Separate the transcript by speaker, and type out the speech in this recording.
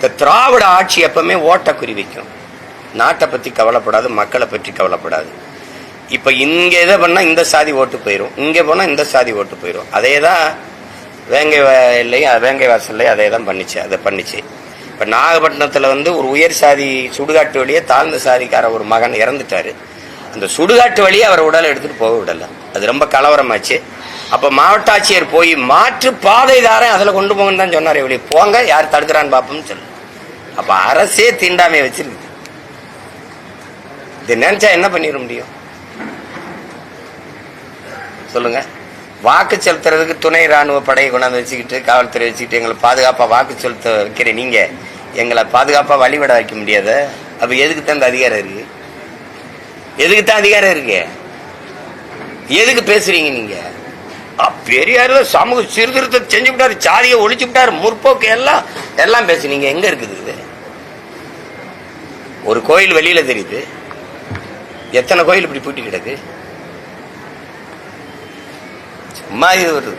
Speaker 1: இந்த திராவிட ஆட்சி எப்பவுமே ஓட்ட குறிவிக்கும் நாட்டை பற்றி கவலைப்படாது மக்களை பற்றி கவலைப்படாது. இப்போ இங்கே எதை பண்ணால் இந்த சாதி ஓட்டு போயிடும் இங்கே போனால் இந்த சாதி ஓட்டு போயிடும் அதே தான் வேங்கை வயல்லையும் வேங்கை வாசல்லையும் அதே தான் பண்ணிச்சு அதை பண்ணிச்சு. இப்போ நாகப்பட்டினத்தில் வந்து ஒரு உயர் சாதி சுடுகாட்டு வழியே தாழ்ந்த சாதிக்கார ஒரு மகன் இறந்துட்டார். அந்த சுடுகாட்டு வழியே அவர் உடலை எடுத்துகிட்டு போக விடலை. அது ரொம்ப கலவரமாச்சு. அப்ப மாவட்ட ஆட்சியர் போய் மாற்று பாதை தாரேன் அதுல கொண்டு போங்கன்னு தான் சொன்னார் வெளியே போங்க யார் தடுக்கிறான்னு பாப்போம்னு சொல்லு. அப்ப அரசே தீண்டாமை வச்சிருக்கு. இது நினைச்சா என்ன பண்ணிட முடியும்? சொல்லுங்க. வாக்கு செலுத்துறதுக்கு துணை ராணுவ படையை கொண்டாந்து வச்சுக்கிட்டு காவல்துறை வச்சுக்கிட்டு எங்களை பாதுகாப்பா வாக்கு செலுத்த வைக்கிற நீங்க. எங்களை பாதுகாப்பா வழிவிட வைக்க முடியாத. அப்ப எதுக்கு தான் இந்த அதிகாரம் இருக்கு? எதுக்கு தான் அதிகாரம் இருக்கு? எதுக்கு பேசுறீங்க நீங்க? பெரியார் சமூக சீர்திருத்தத்தை செஞ்சு விட்டாரு சாதியை ஒழிச்சு விட்டாரு முற்போக்கு எல்லாம் எல்லாம் பேசுனீங்க எங்க இருக்குது இது? ஒரு கோயில் வெளியில தெரியுது. எத்தனை கோயில் இப்படி பூட்டி கிடக்கு? சும்மா இது ஒரு